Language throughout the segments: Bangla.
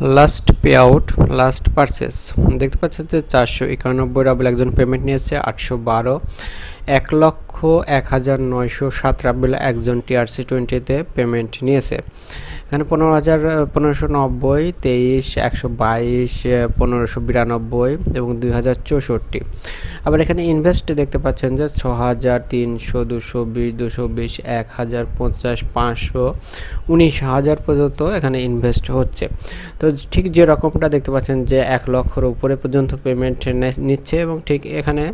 Last payout last purchase দেখতে পাচ্ছেন যে চারশো একানব্বই রাবল একজন পেমেন্ট নিয়েছে, আটশো বারো। এক লক্ষ এক হাজার নয়শো সাত রাবল একজন টিআরসি টোয়েন্টিতে পেমেন্ট নিয়েছে। এখানে পনেরো হাজার পনেরোশো নব্বই, তেইশ, একশো বাইশ পনেরোশো বিরানব্বই এবং দুই হাজার চৌষট্টি। আবার এখানে ইনভেস্ট দেখতে পাচ্ছেন যে ছ হাজার তিনশো, দুশো বিশ দুশো বিশ, এক হাজার পঞ্চাশ, পাঁচশো, উনিশ হাজার পর্যন্ত এখানে ইনভেস্ট হচ্ছে। তো ঠিক যে রকমটা দেখতে পাচ্ছেন যে এক লক্ষর উপরে পর্যন্ত পেমেন্ট নিচ্ছে এবং ঠিক এখানে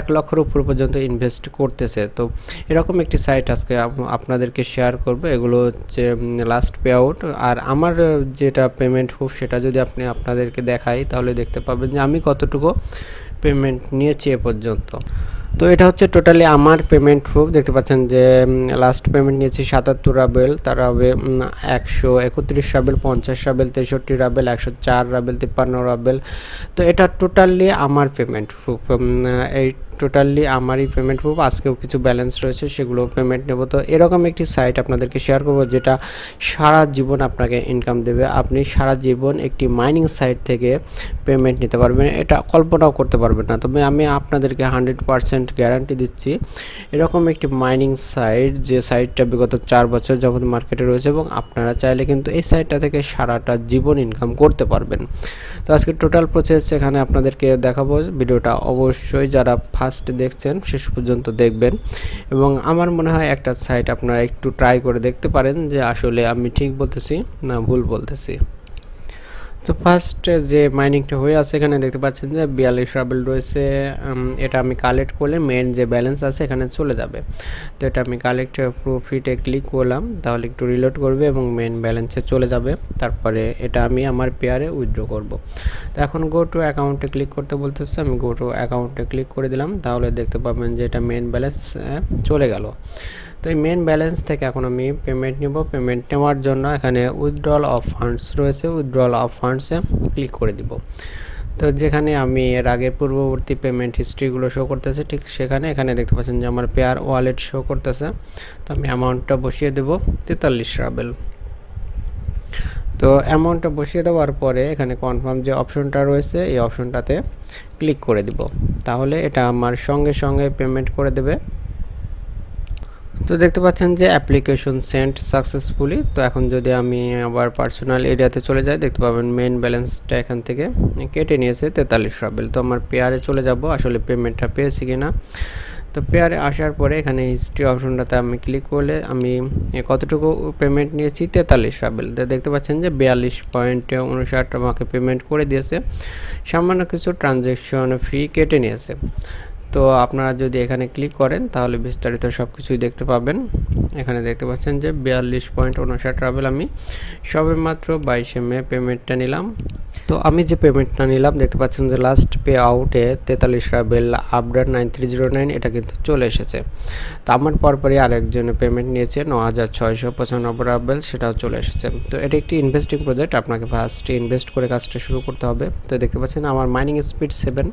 এক লক্ষর উপর পর্যন্ত ইনভেস্ট করতেছে। তো এরকম একটি সাইট আজকে আপনাদেরকে শেয়ার করব। এগুলো হচ্ছে লাস্ট পে আউট আর আমার যেটা পেমেন্ট প্রুফ সেটা যদি আপনি আপনাদেরকে দেখাই, তাহলে দেখতে পাবেন যে আমি কতটুকু পেমেন্ট নিয়েছি এ পর্যন্ত। তো এটা হচ্ছে টোটালি আমার পেমেন্ট প্রুফ দেখতে পাচ্ছেন যে লাস্ট পেমেন্ট নিয়েছি সাতাত্তর রাবেল, তার হবে একশো একত্রিশ রাবেল, পঞ্চাশ রাবেল, তেষট্টি রাবেল, একশো চার রাবেল, তিপ্পান্ন রাবেল। তো এটা টোটালি আমার পেমেন্ট প্রুফ এই টোটালি আমারই পেমেন্ট প্রুফ আজকেও কিছু ব্যালেন্স রয়েছে সেগুলো পেমেন্ট নেব। তো এরকম একটি সাইট আপনাদেরকে শেয়ার করব, যেটা সারা জীবন আপনাকে ইনকাম দেবে। আপনি সারা জীবন একটি মাইনিং সাইট থেকে পেমেন্ট নিতে পারবেন। এটা কল্পনাও করতে পারবেন না। তবে আমি আপনাদেরকে হান্ড্রেড পারসেন্ট গ্যারান্টি দিচ্ছি, এরকম একটি মাইনিং সাইট যে সাইটটা বিগত চার বছর যাবত মার্কেটে রয়েছে, এবং আপনারা চাইলে কিন্তু এই সাইটটা থেকে সারাটা জীবন ইনকাম করতে পারবেন। তো আজকে টোটাল প্রসেস এখানে আপনাদেরকে দেখাবো। ভিডিওটা অবশ্যই যারা ফার্স্ট দেখছেন, শেষ পর্যন্ত দেখবেন। এবং আমার মনে হয় একটা সাইট আপনারা একটু ট্রাই করে দেখতে পারেন যে আসলে আমি ঠিক বলতেছি না ভুল বলতেছি। তো ফার্স্ট যে মাইনিংটা হয়ে আছে এখানে দেখতে পাচ্ছেন যে বিয়াল্লিশ রাবেল রয়েছে এটা আমি কালেক্ট করলে মেন যে ব্যালেন্স আছে এখানে চলে যাবে। তো এটা আমি কালেক্ট প্রফিটে ক্লিক করলাম, তাহলে একটু রিলোড করবে এবং মেন ব্যালেন্সে চলে যাবে। তারপরে এটা আমি আমার পেয়ারে উইথড্র করব। তো এখন গো টু অ্যাকাউন্টে ক্লিক করতে বলতেছে, আমি গো টু অ্যাকাউন্টে ক্লিক করে দিলাম, তাহলে দেখতে পাবেন যে এটা মেন ব্যালেন্স চলে গেল। তো এই মেন ব্যালেন্স থেকে এখন আমি পেমেন্ট নিব। পেমেন্ট নেওয়ার জন্য এখানে উইথড্রল অফ ফান্ডস রয়েছে। উইথড্রল অফ ফান্ডসে ক্লিক করে দিব। তো যেখানে আমি এর আগে পূর্ববর্তী পেমেন্ট হিস্ট্রিগুলো শো করতেছে, ঠিক সেখানে এখানে দেখতে পাচ্ছেন যে আমার পেয়ার ওয়ালেট শো করতেছে। তো আমি অ্যামাউন্টটা বসিয়ে দেবো, তেতাল্লিশ রাবেল তো অ্যামাউন্টটা বসিয়ে দেওয়ার পরে এখানে কনফার্ম যে অপশনটা রয়েছে, এই অপশনটাতে ক্লিক করে দিব। তাহলে এটা আমার সঙ্গে সঙ্গে পেমেন্ট করে দেবে। তো দেখতে পাচ্ছেন যে অ্যাপ্লিকেশন সেন্ট সাকসেসফুলি তো এখন যদি আমি আবার পার্সোনাল এরিয়াতে চলে যাই, দেখতে পাবেন মেন ব্যালেন্সটা এখান থেকে কেটে নিয়েছে তেতাল্লিশ রাবেল। তো আমার পেয়ারে চলে যাব, আসলে পেমেন্টটা পেয়েছি কিনা। তো পেয়ারে আসার পরে এখানে হিস্ট্রি অপশনটাতে আমি ক্লিক করলে আমি কতটুকু পেমেন্ট নিয়েছি? তেতাল্লিশ রাবেল। তো দেখতে পাচ্ছেন যে বিয়াল্লিশ পয়েন্ট উনষাট আমাকে পেমেন্ট করে দিয়েছে। সামান্য কিছু ট্রানজ্যাকশন ফি কেটে নিয়েছে। তো আপনারা যদি এখানে ক্লিক করেন, তাহলে বিস্তারিত সব কিছুই দেখতে পাবেন। এখানে দেখতে পাচ্ছেন যে বিয়াল্লিশ পয়েন্ট উনষাট ট্রাভেল আমি সবে মাত্র বাইশে মে পেমেন্টটা নিলাম। তো আমি যে পেমেন্টটা নিলাম, দেখতে পাচ্ছেন যে লাস্ট পে আউটে তেতাল্লিশ রাবেল আপডার নাইন থ্রি জিরো নাইন, এটা কিন্তু চলে এসেছে। তো আমার পরপরই আরেকজনে পেমেন্ট নিয়েছে ন হাজার ছয়শো পঁচানব্বই ট্রাভেল সেটাও চলে এসেছে। তো এটা একটি ইনভেস্টিং প্রজেক্ট আপনাকে ফার্স্ট ইনভেস্ট করে কাজটা শুরু করতে হবে। তো দেখতে পাচ্ছেন আমার মাইনিং স্পিড সেভেন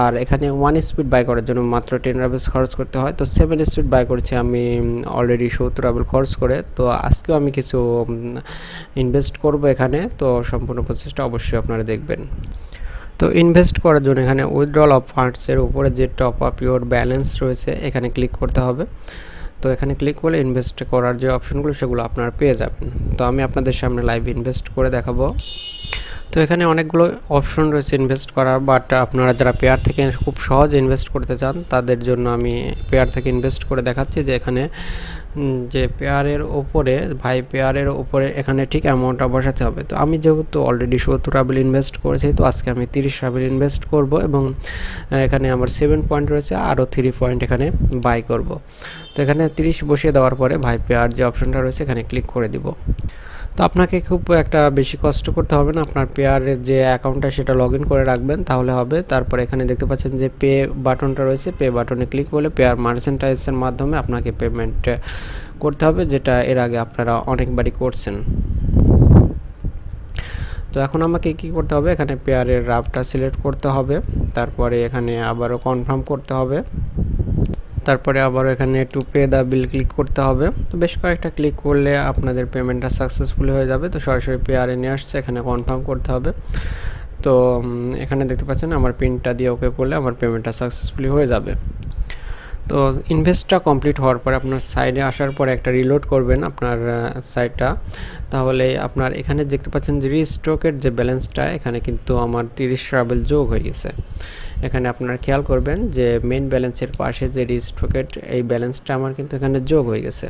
আর এখানে ওয়ান স্পিড বাই করার জন্য মাত্র টেন রাবেলস খরচ করতে হয়। তো সেভেন স্পিড বাই করেছি আমি অলরেডি সত্তর রাবেল খরচ করে। তো আজকেও আমি কিছু ইনভেস্ট করব এখানে। তো সম্পূর্ণ প্রসেসটা অবশ্যই আপনারা দেখবেন। তো ইনভেস্ট করার জন্য এখানে উইথড্রল অফ ফান্ডসের উপরে যে টপ আপ ইউর ব্যালেন্স রয়েছে, এখানে ক্লিক করতে হবে। তো এখানে ক্লিক করলে ইনভেস্ট করার যে অপশনগুলো সেগুলো আপনারা পেয়ে যাবেন। তো আমি আপনাদের সামনে লাইভ ইনভেস্ট করে দেখাবো। তো এখানে অনেকগুলো অপশন রয়েছে ইনভেস্ট করার বাট আপনারা যারা পেয়ার থেকে খুব সহজ ইনভেস্ট করতে চান, তাদের জন্য আমি পেয়ার থেকে ইনভেস্ট করে দেখাচ্ছি যে এখানে যে পেয়ারের ওপরে, ভাই পেয়ারের ওপরে এখানে ঠিক অ্যামাউন্টটা বসাতে হবে। তো আমি যেহেতু অলরেডি সত্তর রাবেল ইনভেস্ট করেছি, তো আজকে আমি তিরিশ রাবেল ইনভেস্ট করব এবং এখানে আমার সেভেন পয়েন্ট রয়েছে, আরও থ্রি পয়েন্ট এখানে বাই করব। তো এখানে তিরিশ বসিয়ে দেওয়ার পরে ভাই পেয়ার যে অপশনটা রয়েছে, এখানে ক্লিক করে দিব। তো আপনাকে খুব একটা বেশি কষ্ট করতে হবে না। আপনার পেয়ারের যে অ্যাকাউন্টটা সেটা লগ করে রাখবেন, তাহলে হবে। তারপরে এখানে দেখতে পাচ্ছেন যে পে বাটনটা রয়েছে। পে বাটনে ক্লিক করলে পেয়ার মার্চেন্টাইজের মাধ্যমে আপনাকে পেমেন্ট করতে হবে, যেটা এর আগে আপনারা অনেকবারই করছেন। তো এখন আমাকে কি করতে হবে? এখানে পেয়ারের রাফটা সিলেক্ট করতে হবে। তারপরে এখানে আবারও কনফার্ম করতে হবে। তারপরে আবার এখানে to pay the bill click করতে হবে। তো বেশ কয়েকটা ক্লিক করলে আপনাদের পেমেন্টটা সাকসেসফুল হয়ে যাবে। তো সরাসরি পে আরে নিয়ে আসছে, এখানে কনফার্ম করতে হবে। তো এখানে দেখতে পাচ্ছেন আমার পিনটা দিয়ে ওকে করলে আমার পেমেন্টটা সাকসেসফুলি হয়ে যাবে। তো ইনভেস্টটা কমপ্লিট হওয়ার পরে আপনার সাইডে আসার পরে একটা রিলোড করবেন আপনার সাইটটা তাহলে আপনার এখানে দেখতে পাচ্ছেন যে রিস্ট্রোকের যে ব্যালেন্সটা এখানে কিন্তু আমার তিরিশ ট্রাভেল যোগ হয়ে গেছে। এখানে আপনারা খেয়াল করবেন যে মেন ব্যালেন্সের পাশে যে রিস্ট্রোকেট এই ব্যালেন্সটা আমার কিন্তু এখানে যোগ হয়ে গেছে।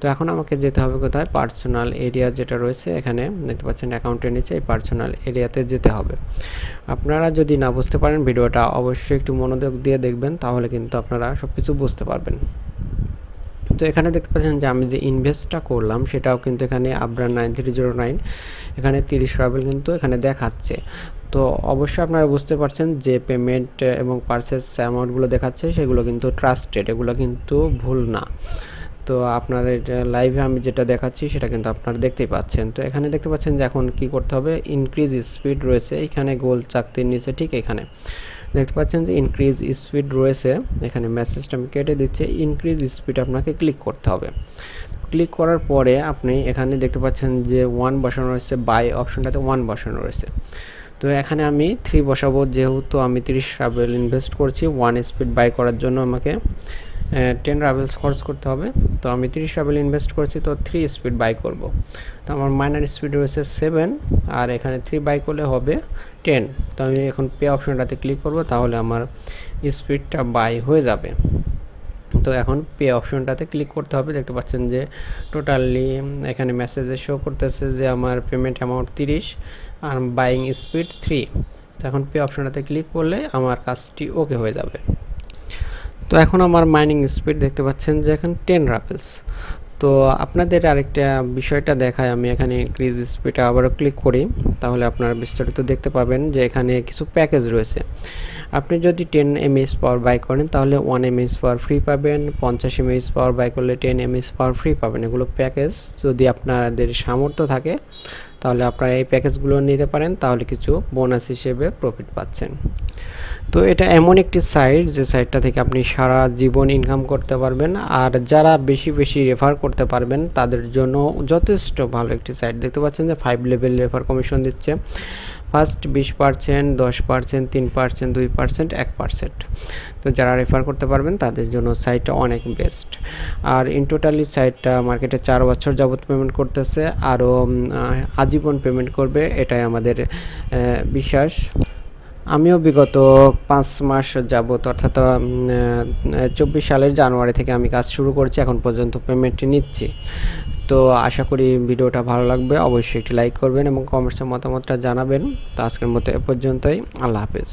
তো এখন আমাকে যেতে হবে কোথায়? পার্সোনাল এরিয়া যেটা রয়েছে, এখানে দেখতে পাচ্ছেন অ্যাকাউন্টের নিচে এই পার্সোনাল এরিয়াতে যেতে হবে। আপনারা যদি না বুঝতে পারেন ভিডিওটা, অবশ্যই একটু মনোযোগ দিয়ে দেখবেন, তাহলে কিন্তু আপনারা সব কিছু বুঝতে পারবেন। তো এখানে দেখতে পাচ্ছেন যে আমি যে ইনভেস্টটা করলাম, সেটাও কিন্তু এখানে আবরা নাইন থ্রি জিরো নাইন এখানে তিরিশ রাবেল কিন্তু এখানে দেখাচ্ছে। তো অবশ্যই আপনারা বুঝতে পারছেন যে পেমেন্ট এবং পারচেস অ্যামাউন্টগুলো দেখাচ্ছে, সেগুলো কিন্তু ট্রাস্টেড এগুলো কিন্তু ভুল না। তো আপনাদের লাইভে আমি যেটা দেখাচ্ছি, সেটা কিন্তু আপনারা দেখতেই পাচ্ছেন। তো এখানে দেখতে পাচ্ছেন যে এখন কি করতে হবে ইনক্রিজ স্পিড রয়েছে, এখানে গোল চাকতির নিচে, ঠিক এখানে। দেখতে পাচ্ছেন যে ইনক্রিজ স্পিড রয়েছে। এখানে মেসেজটা আমি কেটে দিচ্ছে। ইনক্রিজ স্পিড আপনাকে ক্লিক করতে হবে। ক্লিক করার পরে আপনি এখানে দেখতে পাচ্ছেন যে ওয়ান বসানো রয়েছে বাই অপশনটাতে ওয়ান বসানো রয়েছে। তো এখানে আমি থ্রি বসাবো, যেহেতু আমি তিরিশ রাবেল ইনভেস্ট করছি ওয়ান স্পিড বাই করার জন্য আমাকে টেন রাবেলস খরচ করতে হবে। তো আমি তিরিশ রাবেল ইনভেস্ট করছি, তো থ্রি স্পিড বাই করব। তো আমার মাইনার স্পিড রয়েছে সেভেন আর এখানে থ্রি বাই করলে হবে টেন তো আমি এখন পে অপশনটাতে ক্লিক করব, তাহলে আমার স্পিডটা বাই হয়ে যাবে। তো এখন পে অপশনটাতে ক্লিক করতে হবে। দেখতে পাচ্ছেন যে টোটালি এখানে মেসেজে শো করতেছে যে আমার পেমেন্ট অ্যামাউন্ট তিরিশ, আর বাইং স্পিড থ্রি তো এখন পে অপশনটাতে ক্লিক করলে আমার কাজটি ওকে হয়ে যাবে। তো এখন আমার মাইনিং স্পিড দেখতে পাচ্ছেন যে এখন টেন রাপেলস তো আপনাদের আরেকটা বিষয়টা দেখায়, আমি এখানে ইনক্রিজ স্পিডে আবারও ক্লিক করি। তাহলে আপনারা বিস্তারিত দেখতে পাবেন যে এখানে কিছু প্যাকেজ রয়েছে। আপনি যদি টেন এমএস পাওয়ার বাই করেন, তাহলে ওয়ান এমএস পাওয়ার ফ্রি পাবেন, পঞ্চাশ এমএস পাওয়ার বাই করলে টেন এমএস পাওয়ার ফ্রি পাবেন। এগুলো প্যাকেজ যদি আপনাদের সামর্থ্য থাকে, তাহলে আপনারা এই প্যাকেজগুলো নিতে পারেন, তাহলে কিছু বোনাস হিসেবে প্রফিট পাচ্ছেন। তো এটা এমন একটি সাইট যে সাইটটা থেকে আপনি সারা জীবন ইনকাম করতে পারবেন, আর যারা বেশি বেশি রেফার করতে পারবেন, তাদের জন্য যথেষ্ট ভালো একটি সাইট দেখতে পাচ্ছেন যে ফাইভ লেভেল রেফার কমিশন দিচ্ছে। ফার্স্ট বিশ পার্সেন্ট, দশ পার্সেন্ট, তিন পার্সেন্ট, দুই পার্সেন্ট, এক পার্সেন্ট। তো যারা রেফার করতে পারবেন, তাদের জন্য সাইটটা অনেক বেস্ট আর ইন টোটালি সাইটটা মার্কেটে চার বছর যাবত পেমেন্ট করতেছে, আরও আজীবন পেমেন্ট করবে, এটাই আমাদের বিশ্বাস। আমিও বিগত পাঁচ মাস যাবত অর্থাৎ চব্বিশ সালের জানুয়ারি থেকে আমি কাজ শুরু করছি, এখন পর্যন্ত পেমেন্টটি নিচ্ছি। তো আশা করি ভিডিওটা ভালো লাগবে। অবশ্যই একটি লাইক করবেন এবং কমেন্টসের মতামতটা জানাবেন। তো আজকের মতো এ পর্যন্তই। আল্লাহ হাফেজ।